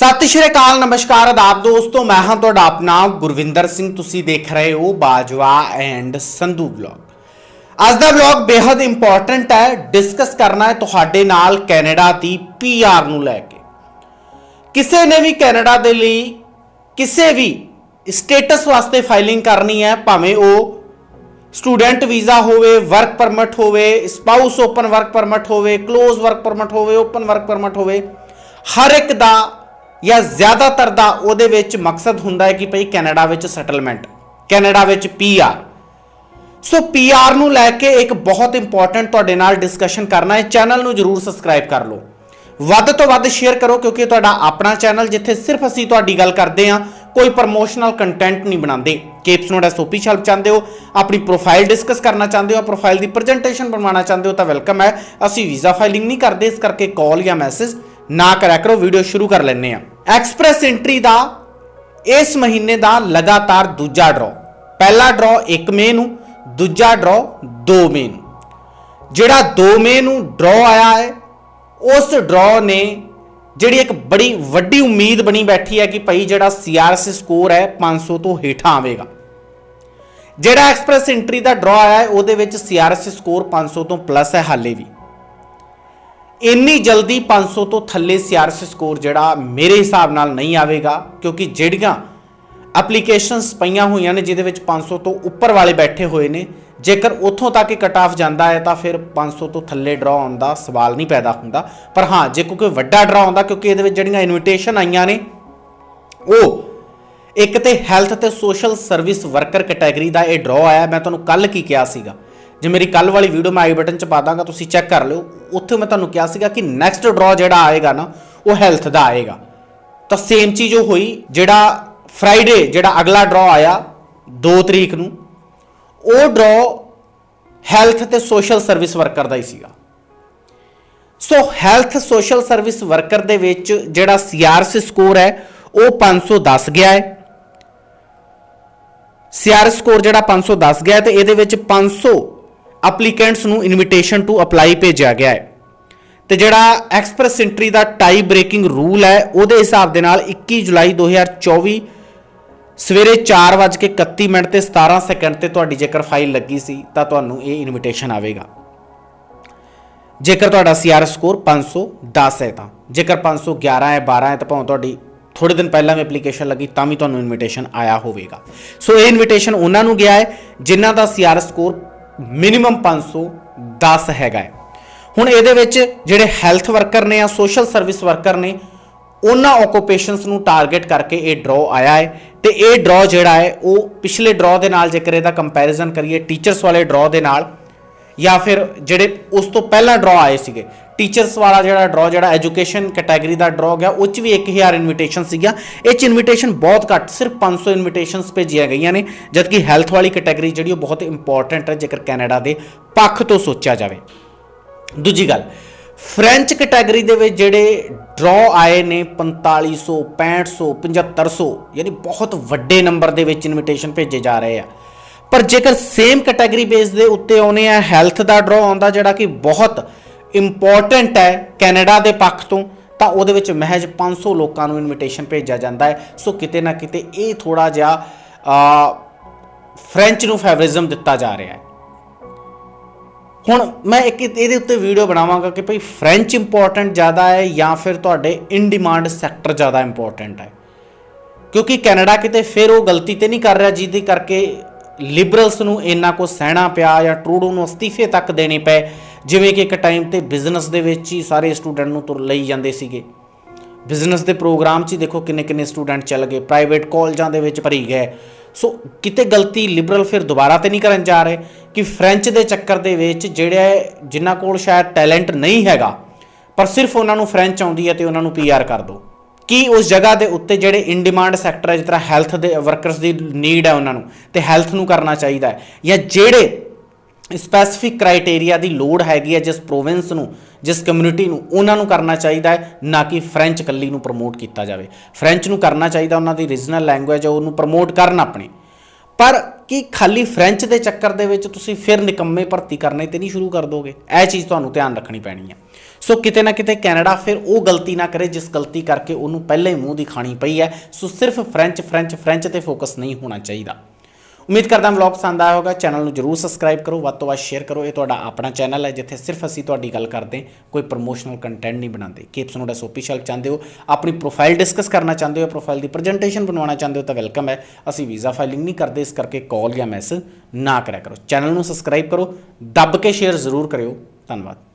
ਸਤਿ ਸ਼੍ਰੀ ਅਕਾਲ, ਨਮਸਕਾਰ ਆਦਾਬ ਦੋਸਤੋ, ਮੈਂ ਹਾਂ ਤੁਹਾਡਾ ਆਪਣਾ ਗੁਰਵਿੰਦਰ ਸਿੰਘ, ਤੁਸੀਂ ਦੇਖ ਰਹੇ ਹੋ ਬਾਜਵਾ ਐਂਡ ਸੰਧੂ ਬਲੌਗ ਅੱਜ ਦਾ ਬਲੌਗ ਬੇहद ਇੰਪੋਰਟੈਂਟ ਹੈ ਡਿਸਕਸ ਕਰਨਾ ਹੈ ਤੁਹਾਡੇ ਨਾਲ ਕੈਨੇਡਾ ਦੀ ਪੀਆਰ ਨੂੰ ਲੈ ਕੇ। ਕਿਸੇ ਨੇ ਵੀ ਕੈਨੇਡਾ ਦੇ ਲਈ ਕਿਸੇ ਵੀ ਸਟੇਟਸ ਵਾਸਤੇ ਫਾਈਲਿੰਗ ਕਰਨੀ ਹੈ, ਭਾਵੇਂ ਉਹ ਸਟੂਡੈਂਟ ਵੀਜ਼ਾ ਹੋਵੇ ਵਰਕ ਪਰਮਿਟ ਹੋਵੇ ਸਪਾਊਸ ਓਪਨ ਵਰਕ ਪਰਮਿਟ ਹੋਵੇ ক্লোਜ਼ ਵਰਕ ਪਰਮਿਟ ਹੋਵੇ ਓਪਨ ਵਰਕ ਪਰਮਿਟ ਹੋਵੇ, ਹਰ ਇੱਕ ਦਾ ਜਾਂ ਜ਼ਿਆਦਾਤਰ ਦਾ ਉਹਦੇ ਵਿੱਚ ਮਕਸਦ ਹੁੰਦਾ ਹੈ ਕਿ ਭਈ ਕੈਨੇਡਾ ਵਿੱਚ ਸੈਟਲਮੈਂਟ ਕੈਨੇਡਾ ਵਿੱਚ P R so P R ਨੂੰ ਲੈ ਕੇ ਇੱਕ ਬਹੁਤ ਇੰਪੋਰਟੈਂਟ ਤੁਹਾਡੇ ਨਾਲ ਡਿਸਕਸ਼ਨ ਕਰਨਾ ਹੈ। ਚੈਨਲ ਨੂੰ ਜਰੂਰ ਸਬਸਕ੍ਰਾਈਬ ਕਰ ਲਓ। ਵੱਧ ਤੋਂ ਵੱਧ ਸ਼ੇਅਰ ਕਰੋ, ਕਿਉਂਕਿ ਤੁਹਾਡਾ ਆਪਣਾ ਚੈਨਲ ਜਿੱਥੇ ਸਿਰਫ ਅਸੀਂ ਤੁਹਾਡੀ ਗੱਲ ਕਰਦੇ ਹਾਂ, ਕੋਈ ਪ੍ਰਮੋਸ਼ਨਲ ਕੰਟੈਂਟ ਨਹੀਂ ਬਣਾਉਂਦੇ। ਕੇਪਸ ਨੋਟ ਐਸਓਪੀ ਛਲਪ ਚਾਹੁੰਦੇ ਹੋ, ਆਪਣੀ ਪ੍ਰੋਫਾਈਲ ਡਿਸਕਸ ਕਰਨਾ ਚਾਹੁੰਦੇ ਹੋ ਪ੍ਰੋਫਾਈਲ ਦੀ ਪ੍ਰੈਜੈਂਟੇਸ਼ਨ ਬਣਵਾਉਣਾ ਚਾਹੁੰਦੇ ਹੋ, ਤਾਂ ਵੈਲਕਮ ਹੈ। ਅਸੀਂ ਵੀਜ਼ਾ ਫਾਈਲਿੰਗ ਨਹੀਂ ਕਰਦੇ, ਇਸ ਕਰਕੇ ਕਾਲ ਜਾਂ ਮੈਸੇਜ ਨਾ ਕਰਿਆ ਕਰੋ ਵੀਡੀਓ ਸ਼ੁਰੂ ਕਰ ਲੈਂਦੇ ਆ ਐਕਸਪ੍ਰੈਸ ਐਂਟਰੀ ਦਾ ਇਸ ਮਹੀਨੇ ਦਾ ਲਗਾਤਾਰ ਦੂਜਾ ਡਰਾਅ ਪਹਿਲਾ ਡਰਾਅ 1 ਮਈ ਨੂੰ, ਦੂਜਾ ਡਰਾਅ 2 ਮਈ ਨੂੰ। ਜਿਹੜਾ 2 ਮਈ ਨੂੰ ਡਰਾਅ ਆਇਆ ਹੈ, ਉਸ ਡਰਾਅ ਨੇ ਜਿਹੜੀ ਇੱਕ ਬੜੀ ਵੱਡੀ ਉਮੀਦ ਬਣੀ ਬੈਠੀ ਹੈ ਕਿ ਭਈ ਜਿਹੜਾ ਸੀਆਰਐਸ ਸਕੋਰ ਹੈ 500 ਤੋਂ ਹੇਠਾਂ ਆਵੇਗਾ। ਜਿਹੜਾ ਐਕਸਪ੍ਰੈਸ ਐਂਟਰੀ ਦਾ ਡਰਾਅ ਆਇਆ ਹੈ, ਉਹਦੇ ਵਿੱਚ ਸੀਆਰਐਸ ਸਕੋਰ 500 ਤੋਂ ਪਲੱਸ ਹੈ ਹਾਲੇ ਵੀ। ਇੰਨੀ ਜਲਦੀ 500 ਤੋਂ ਥੱਲੇ ਸੀਆਰਐਸ ਸਕੋਰ ਜਿਹੜਾ ਮੇਰੇ ਹਿਸਾਬ ਨਾਲ ਨਹੀਂ ਆਵੇਗਾ, ਕਿਉਂਕਿ ਜਿਹੜੀਆਂ ਐਪਲੀਕੇਸ਼ਨਸ ਪਈਆਂ ਹੋਈਆਂ ਨੇ ਜਿਹਦੇ ਵਿੱਚ 500 ਤੋਂ ਉੱਪਰ ਵਾਲੇ ਬੈਠੇ ਹੋਏ ਨੇ, ਜੇਕਰ ਉੱਥੋਂ ਤੱਕ ਹੀ ਕਟ ਆਫ ਜਾਂਦਾ ਹੈ ਤਾਂ ਫਿਰ 500 ਤੋਂ ਥੱਲੇ ਡਰਾ ਆਉਣ ਦਾ ਸਵਾਲ ਨਹੀਂ ਪੈਦਾ ਹੁੰਦਾ। ਪਰ ਹਾਂ, ਜੇ ਕੋਈ ਵੱਡਾ ਡਰਾ ਆਉਂਦਾ, ਕਿਉਂਕਿ ਇਹਦੇ ਵਿੱਚ ਜਿਹੜੀਆਂ ਇਨਵੀਟੇਸ਼ਨ ਆਈਆਂ ਨੇ, ਉਹ ਇੱਕ ਤੇ ਹੈਲਥ ਤੇ ਸੋਸ਼ਲ ਸਰਵਿਸ ਵਰਕਰ ਕੈਟਾਗਰੀ ਦਾ ਇਹ ਡਰਾ ਆਇਆ, ਮੈਂ ਤੁਹਾਨੂੰ ਕੱਲ ਕੀ ਕਿਹਾ ਸੀਗਾ। ਜੇ ਮੇਰੀ ਕੱਲ ਵਾਲੀ ਵੀਡੀਓ ਮੈਂ ਆਈ ਬਟਨ ਚ ਪਾ ਦਾਂਗਾ, ਤੁਸੀਂ ਚੈੱਕ ਕਰ ਲਿਓ। ਉੱਥੇ ਮੈਂ ਤੁਹਾਨੂੰ ਕਿਹਾ ਸੀਗਾ ਕਿ ਨੈਕਸਟ ਡਰਾ ਜਿਹੜਾ ਆਏਗਾ ਨਾ, ਉਹ ਹੈਲਥ ਦਾ ਆਏਗਾ। ਤਾਂ ਸੇਮ ਚੀਜ਼ ਉਹ ਹੋਈ, ਜਿਹੜਾ ਫਰਾਈਡੇ ਜਿਹੜਾ ਅਗਲਾ ਡਰਾ ਆਇਆ 2 ਤਰੀਕ ਨੂੰ, ਉਹ ਡਰਾ ਹੈਲਥ ਤੇ ਸੋਸ਼ਲ ਸਰਵਿਸ ਵਰਕਰ ਦਾ ਹੀ ਸੀਗਾ। So health social service worker ਦੇ ਵਿੱਚ ਜਿਹੜਾ ਸੀਆਰਐਸ ਸਕੋਰ ਹੈ, ਉਹ 510 ਗਿਆ ਹੈ। ਸੀਆਰਐਸ ਸਕੋਰ ਜਿਹੜਾ 510 ਗਿਆ ਹੈ ਤੇ ਇਹਦੇ ਵਿੱਚ 500 ਐਪਲੀਕੈਂਟਸ ਨੂੰ ਇਨਵੀਟੇਸ਼ਨ ਟੂ ਅਪਲਾਈ ਭੇਜਿਆ ਗਿਆ ਹੈ। ਤੇ ਜਿਹੜਾ ਐਕਸਪ੍ਰੈਸ ਐਂਟਰੀ ਦਾ ਟਾਈ ਬ੍ਰੇਕਿੰਗ ਰੂਲ ਹੈ, ਉਹਦੇ ਹਿਸਾਬ ਦੇ ਨਾਲ 21 ਜੁਲਾਈ 2024 ਸਵੇਰੇ 4:31 ਮਿੰਟ ਤੇ 17 ਸੈਕਿੰਡ ਤੇ ਤੁਹਾਡੀ ਜੇਕਰ ਫਾਈਲ ਲੱਗੀ ਸੀ, ਤਾਂ ਤੁਹਾਨੂੰ ਇਹ ਇਨਵੀਟੇਸ਼ਨ ਆਵੇਗਾ। ਜੇਕਰ ਤੁਹਾਡਾ ਸੀਆਰ ਸਕੋਰ 510 ਹੈ ਤਾਂ। ਜੇਕਰ 511 ਹੈ 12 ਹੈ, ਤਾਂ ਭਾਵੇਂ ਤੁਹਾਡੀ ਥੋੜੇ ਦਿਨ ਪਹਿਲਾਂ ਵੀ ਐਪਲੀਕੇਸ਼ਨ ਲੱਗੀ, ਤਾਂ ਵੀ ਤੁਹਾਨੂੰ ਇਨਵੀਟੇਸ਼ਨ ਆਇਆ ਹੋਵੇਗਾ। ਸੋ ਇਹ ਇਨਵੀਟੇਸ਼ਨ ਉਹਨਾਂ ਨੂੰ ਗਿਆ ਹੈ, ਜਿਨ੍ਹਾਂ ਦਾ ਸੀਆਰ ਸਕੋਰ ਮਿਨੀਮਮ 510 ਹੈਗਾ ਹੈ। ਹੁਣ ਇਹਦੇ ਵਿੱਚ ਜਿਹੜੇ ਹੈਲਥ ਵਰਕਰ ਨੇ ਜਾਂ ਸੋਸ਼ਲ ਸਰਵਿਸ ਵਰਕਰ ਨੇ, ਉਹਨਾਂ ਓਕੂਪੇਸ਼ਨਸ ਨੂੰ ਟਾਰਗੇਟ ਕਰਕੇ ਇਹ ਡਰਾਅ ਆਇਆ ਹੈ ਤੇ ਇਹ ਡਰਾਅ ਜਿਹੜਾ ਹੈ, ਉਹ ਪਿਛਲੇ ਡਰਾਅ ਦੇ ਨਾਲ ਜੇਕਰ ਇਹਦਾ ਕੰਪੈਰੀਜ਼ਨ ਕਰੀਏ ਟੀਚਰਸ ਵਾਲੇ ਡਰਾਅ ਦੇ ਨਾਲ ਜਾਂ ਫਿਰ ਜਿਹੜੇ ਉਸ ਤੋਂ ਪਹਿਲਾਂ ਡਰਾਅ ਆਏ ਸੀਗੇ ਟੀਚਰਸ ਵਾਲਾ ਜਿਹੜਾ ਡਰਾਅ ਜਿਹੜਾ ਐਜੂਕੇਸ਼ਨ ਕੈਟਾਗਰੀ ਦਾ ਡਰਾਅ ਗਿਆ, ਉਹ ਚ ਵੀ 1000 ਇਨਵੀਟੇਸ਼ਨ ਸੀਗਾ ਇਹ ਚ ਇਨਵੀਟੇਸ਼ਨ ਬਹੁਤ ਘੱਟ, ਸਿਰਫ 500 ਇਨਵੀਟੇਸ਼ਨਸ ਭੇਜੀਆਂ ਗਈਆਂ ਨੇ, ਜਦਕਿ ਹੈਲਥ ਵਾਲੀ ਕੈਟਾਗਰੀ ਜਿਹੜੀ ਉਹ ਬਹੁਤ ਇੰਪੋਰਟੈਂਟ ਹੈ, ਜੇਕਰ ਕੈਨੇਡਾ ਦੇ ਪੱਖ ਤੋਂ ਸੋਚਿਆ ਜਾਵੇ। ਦੂਜੀ ਗੱਲ ਫ੍ਰੈਂਚ ਕੈਟਾਗਰੀ ਦੇ ਵਿੱਚ ਜਿਹੜੇ ਡਰਾਅ ਆਏ ਨੇ 4500 6500 7500 ਯਾਨੀ ਬਹੁਤ ਵੱਡੇ ਨੰਬਰ ਦੇ ਵਿੱਚ ਇਨਵੀਟੇਸ਼ਨ ਭੇਜੇ ਜਾ ਰਹੇ ਆ। ਪਰ ਜੇਕਰ ਸੇਮ ਕੈਟਾਗਰੀ ਬੇਸ ਦੇ ਉੱਤੇ ਆਉਨੇ ਆ ਹੈਲਥ ਦਾ ਡਰਾਅ ਆਉਂਦਾ, ਜਿਹੜਾ ਕਿ ਬਹੁਤ ਇੰਪੋਰਟੈਂਟ ਹੈ ਕੈਨੇਡਾ ਦੇ ਪੱਖ ਤੋਂ, ਤਾਂ ਉਹਦੇ ਵਿੱਚ ਮਹਿਜ 500 ਲੋਕਾਂ ਨੂੰ ਇਨਵੀਟੇਸ਼ਨ ਭੇਜਿਆ ਜਾਂਦਾ ਹੈ। ਸੋ ਕਿਤੇ ਨਾ ਕਿਤੇ ਇਹ ਥੋੜਾ ਜਿਹਾ ਫ੍ਰੈਂਚ ਨੂੰ ਫੇਵਰਿਜ਼ਮ ਦਿੱਤਾ ਜਾ ਰਿਹਾ ਹੈ। ਹੁਣ ਮੈਂ ਇੱਕ ਇਹਦੇ ਉੱਤੇ ਵੀਡੀਓ ਬਣਾਵਾਂਗਾ ਕਿ ਭਈ ਫ੍ਰੈਂਚ ਇੰਪੋਰਟੈਂਟ ਜ਼ਿਆਦਾ ਹੈ ਜਾਂ ਫਿਰ ਤੁਹਾਡੇ ਇਨ ਡਿਮਾਂਡ ਸੈਕਟਰ ਜ਼ਿਆਦਾ ਇੰਪੋਰਟੈਂਟ ਹੈ। ਕਿਉਂਕਿ ਕੈਨੇਡਾ ਕਿਤੇ ਫਿਰ ਉਹ ਗਲਤੀ ਤੇ ਨਹੀਂ ਕਰ ਰਿਹਾ, ਜਿਹਦੇ ਕਰਕੇ ਲਿਬਰਲਸ ਨੂੰ ਇੰਨਾ ਕੋ ਸਹਿਣਾ ਪਿਆ ਜਾਂ ਟਰੂਡੋ ਨੂੰ ਅਸਤੀਫੇ ਤੱਕ ਦੇਣੇ ਪਏ। ਜਿਵੇਂ ਕਿ ਇੱਕ ਟਾਈਮ ਤੇ ਬਿਜ਼ਨਸ ਦੇ ਵਿੱਚ ਹੀ ਸਾਰੇ ਸਟੂਡੈਂਟ ਨੂੰ ਤੁਰ ਲਈ ਜਾਂਦੇ ਸੀਗੇ। ਬਿਜ਼ਨਸ ਦੇ ਪ੍ਰੋਗਰਾਮ 'ਚ ਹੀ ਦੇਖੋ ਕਿੰਨੇ ਕਿੰਨੇ ਸਟੂਡੈਂਟ ਚੱਲ ਗਏ ਪ੍ਰਾਈਵੇਟ ਕਾਲਜਾਂ ਦੇ ਵਿੱਚ ਭਰੀ ਗਏ। ਸੋ ਕਿਤੇ ਗਲਤੀ ਲਿਬਰਲ ਫਿਰ ਦੁਬਾਰਾ ਤੇ ਨਹੀਂ ਕਰਨ ਜਾ ਰਹੇ ਕਿ ਫ੍ਰੈਂਚ ਦੇ ਚੱਕਰ ਦੇ ਵਿੱਚ ਜਿਹੜੇ ਜਿਨ੍ਹਾਂ ਕੋਲ ਸ਼ਾਇਦ ਟੈਲੈਂਟ ਨਹੀਂ ਹੈਗਾ, ਪਰ ਸਿਰਫ ਉਹਨਾਂ ਨੂੰ ਫ੍ਰੈਂਚ ਆਉਂਦੀ ਹੈ ਤੇ ਉਹਨਾਂ ਨੂੰ ਪੀਆਰ ਕਰ ਦਿਓ ਕੀ ਉਸ ਜਗ੍ਹਾ ਦੇ ਉੱਤੇ ਜਿਹੜੇ ਇਨ ਡਿਮਾਂਡ ਸੈਕਟਰ ਹੈ, ਜਿਸ ਤਰ੍ਹਾਂ ਹੈਲਥ ਦੇ ਵਰਕਰਸ ਦੀ ਨੀਡ ਹੈ ਉਹਨਾਂ ਨੂੰ, ਤੇ ਹੈਲਥ ਨੂੰ ਕਰਨਾ ਚਾਹੀਦਾ ਹੈ, ਜਾਂ ਜਿਹੜੇ ਸਪੈਸੀਫਿਕ ਕ੍ਰਾਈਟੇਰੀਆ ਦੀ ਲੋੜ ਹੈਗੀ ਹੈ ਜਿਸ ਪ੍ਰੋਵਿੰਸ ਨੂੰ, ਜਿਸ ਕਮਿਊਨਿਟੀ ਨੂੰ, ਉਹਨਾਂ ਨੂੰ ਕਰਨਾ ਚਾਹੀਦਾ ਹੈ, ਨਾ ਕਿ ਫ੍ਰੈਂਚ ਕੱਲੀ ਨੂੰ ਪ੍ਰਮੋਟ ਕੀਤਾ ਜਾਵੇ। ਫ੍ਰੈਂਚ ਨੂੰ ਕਰਨਾ ਚਾਹੀਦਾ ਉਹਨਾਂ ਦੀ ਰੀਜਨਲ ਲੈਂਗੁਏਜ ਹੈ, ਉਹਨੂੰ ਪ੍ਰਮੋਟ ਕਰਨ ਆਪਣੀ। ਪਰ ਕੀ ਖਾਲੀ ਫ੍ਰੈਂਚ ਦੇ ਚੱਕਰ ਦੇ ਵਿੱਚ ਤੁਸੀਂ ਫਿਰ ਨਿਕੰਮੇ ਭਰਤੀ ਕਰਨੇ ਤੇ ਨਹੀਂ ਸ਼ੁਰੂ ਕਰ ਦੋਗੇ? ਇਹ ਚੀਜ਼ ਤੁਹਾਨੂੰ ਧਿਆਨ ਰੱਖਣੀ ਪੈਣੀ ਹੈ। ਸੋ ਕਿਤੇ ਨਾ ਕਿਤੇ ਕੈਨੇਡਾ ਫਿਰ ਉਹ ਗਲਤੀ ਨਾ ਕਰੇ ਜਿਸ ਗਲਤੀ ਕਰਕੇ ਉਹਨੂੰ ਪਹਿਲਾਂ ਹੀ ਮੂੰਹ ਦੀ ਖਾਣੀ ਪਈ ਹੈ। ਸੋ ਸਿਰਫ ਫ੍ਰੈਂਚ ਫ੍ਰੈਂਚ ਫ੍ਰੈਂਚ ਤੇ ਫੋਕਸ ਨਹੀਂ ਹੋਣਾ ਚਾਹੀਦਾ। ਉਮੀਦ ਕਰਦਾ ਹਾਂ ਵਲੌਗ ਪਸੰਦ ਆਇਆ ਹੋਗਾ ਚੈਨਲ ਨੂੰ ਜਰੂਰ ਸਬਸਕ੍ਰਾਈਬ ਕਰੋ, ਵੱਧ ਤੋਂ ਵੱਧ ਸ਼ੇਅਰ ਕਰੋ। ਇਹ ਤੁਹਾਡਾ ਆਪਣਾ ਚੈਨਲ ਹੈ, ਜਿੱਥੇ ਸਿਰਫ ਅਸੀਂ ਤੁਹਾਡੀ ਗੱਲ ਕਰਦੇ ਕੋਈ ਪ੍ਰੋਮੋਸ਼ਨਲ ਕੰਟੈਂਟ ਨਹੀਂ ਬਣਾਉਂਦੇ। ਕੇਪਸ ਨੋਡਾ ਸੋਪੀਸ਼ਲ ਚਾਹੁੰਦੇ ਹੋ, ਆਪਣੀ ਪ੍ਰੋਫਾਈਲ ਡਿਸਕਸ ਕਰਨਾ ਚਾਹੁੰਦੇ ਹੋ ਪ੍ਰੋਫਾਈਲ ਦੀ ਪ੍ਰੈਜੈਂਟੇਸ਼ਨ ਬਣਾਉਣਾ ਚਾਹੁੰਦੇ ਹੋ, ਤਾਂ ਵੈਲਕਮ ਹੈ। ਅਸੀਂ ਵੀਜ਼ਾ ਫਾਈਲਿੰਗ ਨਹੀਂ ਕਰਦੇ, ਇਸ ਕਰਕੇ ਕਾਲ ਜਾਂ ਮੈਸੇਜ ਨਾ ਕਰਿਆ ਕਰੋ। ਚੈਨਲ ਨੂੰ ਸਬਸਕ੍ਰਾਈਬ ਕਰੋ, ਦੱਬ ਕੇ ਸ਼ੇਅਰ ਜ਼ਰੂਰ ਕਰਿਓ। ਧੰਨਵਾਦ।